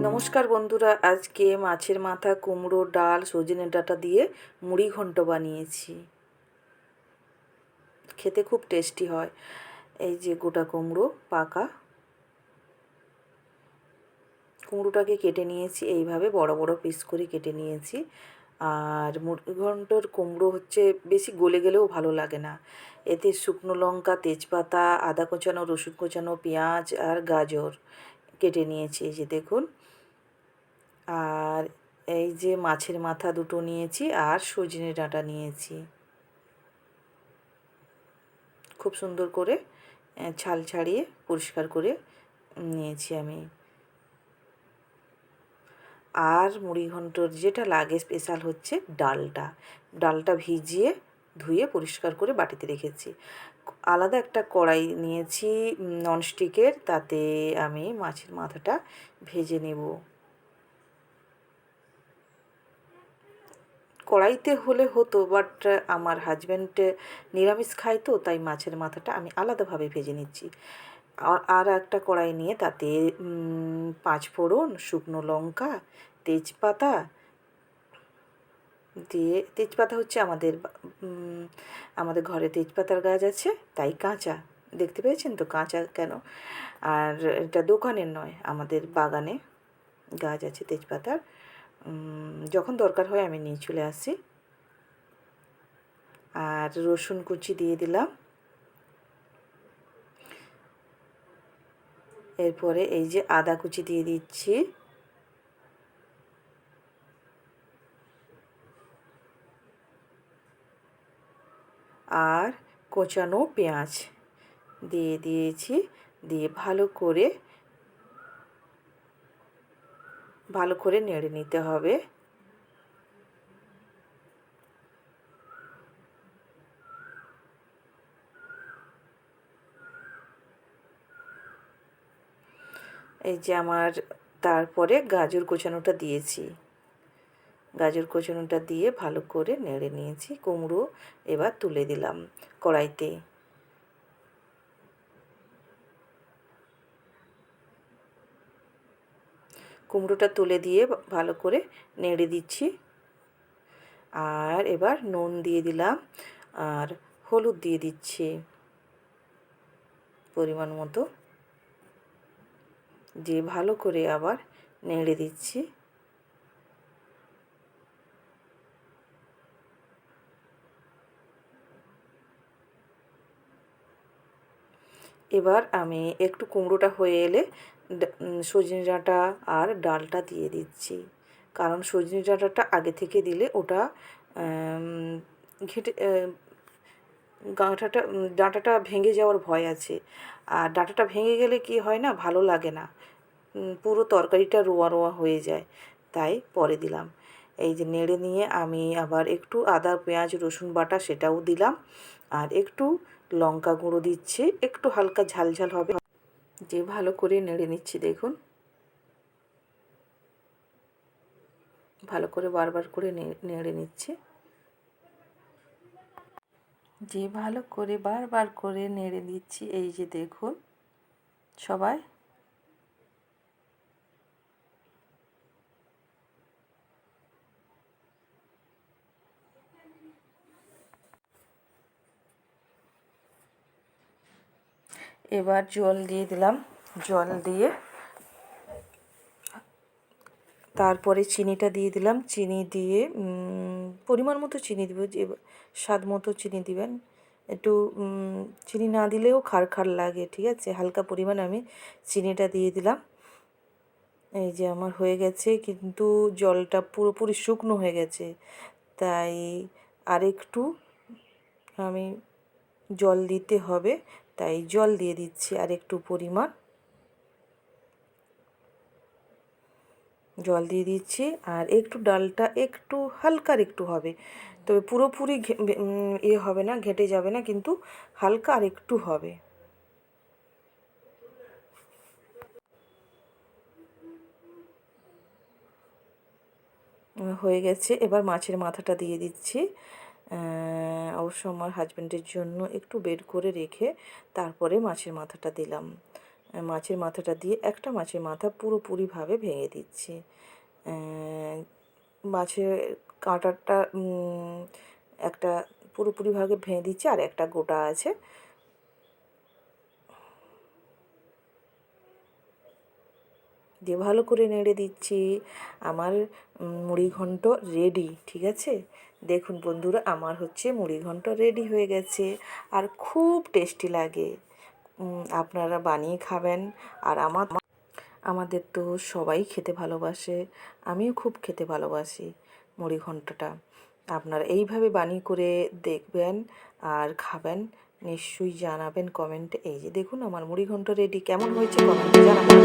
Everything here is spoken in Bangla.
নমস্কার বন্ধুরা, আজকে মাছের মাথা, কুমড়ো, ডাল, সজনে ডাঁটা দিয়ে মুড়ি ঘন্ট বানিয়েছি। খেতে খুব টেস্টি হয়। এই যে গোটা কুমড়ো পাকা। কুমড়োটাকে কেটে নিয়েছি, এইভাবে বড় বড় পিস করে কেটে নিয়েছি। আর মুরগি ঘন্টর কুমড়ো হচ্ছে বেশি গলে গেলেও ভালো লাগে না। এতে শুকনো লঙ্কা, তেজপাতা, আদা কোচানো, রসুন কোচানো, পেঁয়াজ আর গাজর কেটে নিয়েছি এই যে দেখুন। আর এই যে মাছের মাথা দুটো নিয়েছি আর সজনে ডাঁটা নিয়েছি। খুব সুন্দর করে ছাল ছাড়িয়ে পরিষ্কার করে নিয়েছি আমি। আর মুড়ি ঘন্টর যেটা লাগে স্পেশাল হচ্ছে ডালটা। ডালটা ভিজিয়ে ধুয়ে পরিষ্কার করে বাটিতে রেখেছি। আলাদা একটা কড়াই নিয়েছি ননস্টিকের তাতে আমি মাছের মাথাটা ভেজে নেব। কড়াইতে হলে হতো বাট আমার হাজব্যান্ড নিরামিষ খায় তো, তাই মাছের মাথাটা আমি আলাদাভাবে ভেজে নিচ্ছি। আর একটা কড়াই নিয়ে তাতে পাঁচ ফোড়ন শুকনো লঙ্কা, তেজপাতা দিয়ে, তেজপাতা হচ্ছে আমাদের আমাদের ঘরে তেজপাতার গাছ আছে, তাই কাঁচা। দেখতে পেয়েছেন তো কাঁচা কেন? আর এটা দোকানের নয়, আমাদের বাগানে গাছ আছে তেজপাতার। যখন দরকার হয় আমি নিয়ে চলে আসি। আর রসুন কুচি দিয়ে দিলাম। এরপরে এই যে আদা কুচি দিয়ে দিচ্ছি। আর কোচানো পেঁয়াজ দিয়ে দিয়েছি, দিয়ে ভালো করে ভালো করে নেড়ে নিতে হবে। এই যে আমার তারপরে গাজর কোচানোটা দিয়েছি। গাজর কোচানোটা দিয়ে ভালো করে নেড়ে নিয়েছি, কুমড়ো এবার তুলে দিলাম কড়াইতে। কুমড়োটা তুলে দিয়ে ভালো করে নেড়ে দিচ্ছি। আর এবার নুন দিয়ে দিলাম আর হলুদ দিয়ে দিচ্ছি পরিমাণ মতো। দিয়ে ভালো করে আবার নেড়ে দিচ্ছি। এবার আমি একটু কুমড়োটা হয়ে এলে সজনে ডাঁটা আর ডালটা দিয়ে দিচ্ছি। কারণ সজনে ডাঁটাটা আগে থেকে দিলে ওটা ঘেটে গাঁটাটা ডাঁটাটা ভেঙে যাওয়ার ভয় আছে। আর ডাঁটাটা ভেঙে গেলে কি হয় না? ভালো লাগে না। পুরো তরকারিটা রোয়া রোয়া হয়ে যায়। তাই পরে দিলাম। এই যে নেড়ে নিয়ে আমি আবার একটু আদা, পেঁয়াজ, রসুন বাটা সেটাও দিলাম। আর একটু লঙ্কা গুঁড়ো দিচ্ছি। একটু হালকা ঝাল ঝাল হবে। যে ভালো করে নেড়ে নিচ্ছি, দেখুন। ভালো করে বারবার করে নেড়ে নিচ্ছি। যে ভালো করে বারবার করে নেড়ে নিচ্ছি এই যে দেখুন, সবাই। এবার জল দিয়ে দিলাম, জল দিয়ে তারপরে চিনিটা দিয়ে দিলাম। চিনি দিয়ে পরিমাণ মতো চিনি দেবো, যে স্বাদ মতো চিনি দিবেন। একটু চিনি না দিলেও খার খার লাগে, ঠিক আছে? হালকা পরিমাণ আমি চিনিটা দিয়ে দিলাম। এই যে আমার হয়ে গেছে, কিন্তু জলটা পুরোপুরি শুকনো হয়ে গেছে। তাই আরেকটু আমি জল দিতে হবে, তাই জল দিয়ে দিচ্ছি আর একটু পরিমাণ। জল দিয়ে দিচ্ছি আর একটু ডালটা একটু হালকার একটু হবে। তবে পুরোপুরি এ হবে না, ঘেটে যাবে না, কিন্তু হালকা আর একটু হবে। হয়ে গেছে, এবার মাছের মাথাটা দিয়ে দিচ্ছি। অবশ্য আমার হাজব্যান্ডের জন্য একটু বের করে রেখে তারপরে মাছের মাথাটা দিলাম। মাছের মাথাটা দিয়ে একটা মাছের মাথা পুরোপুরিভাবে ভেঙে দিচ্ছি। মাছের কাঁটাটা একটা পুরোপুরিভাবে ভেঙে দিচ্ছি আর একটা গোটা আছে। দিয়ে ভালো করে নেড়ে দিচ্ছি। আমার উম, মুড়ি ঘন্ট রেডি ঠিক আছে? দেখুন বন্ধুরা আমার হচ্ছে মুড়ি ঘন্ট রেডি হয়ে গেছে। আর খুব টেস্টি লাগে। আপনারা বানিয়ে খাবেন। আর আমার আমাদের তো সবাই খেতে ভালোবাসে। আমিও খুব খেতে ভালোবাসি মুড়ি ঘন্টটা। আপনারা এইভাবে বানিয়ে করে দেখবেন আর খাবেন। নিশ্চয়ই জানাবেন কমেন্টে এই যে দেখুন আমার মুড়ি ঘন্ট রেডি কেমন হয়েছে কমেন্টে জানাবেন।